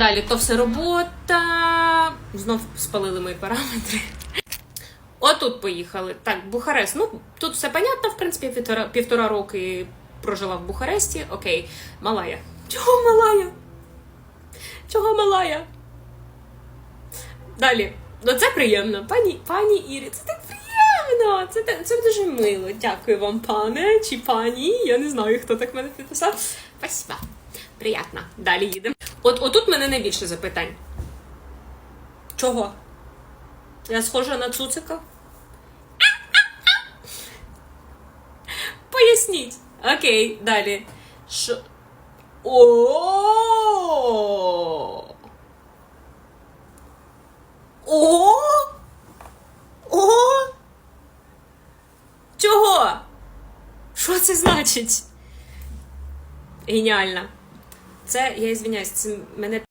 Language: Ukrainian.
Далі то все робота. Знов спалили мої параметри. Отут поїхали. Так, Бухарест. Ну, тут все понятно, в принципі, півтора, півтора роки прожила в Бухаресті. Окей, Малая. Чого Малая? Чого Малая? Далі. Ну це приємно. Пані, пані Ірі, це так приємно. Це, це дуже мило. Дякую вам, пане чи пані. Я не знаю, хто так мене підписав. Спасибо. Приємно. Далі їдемо. От отут мене найбільше запитань. Чого? Я схожа на цуцика? Поясніть. Окей, далі. Що? О! О! О! Чого? Що це значить? Геніально. Це, я ізвиняюсь, це мене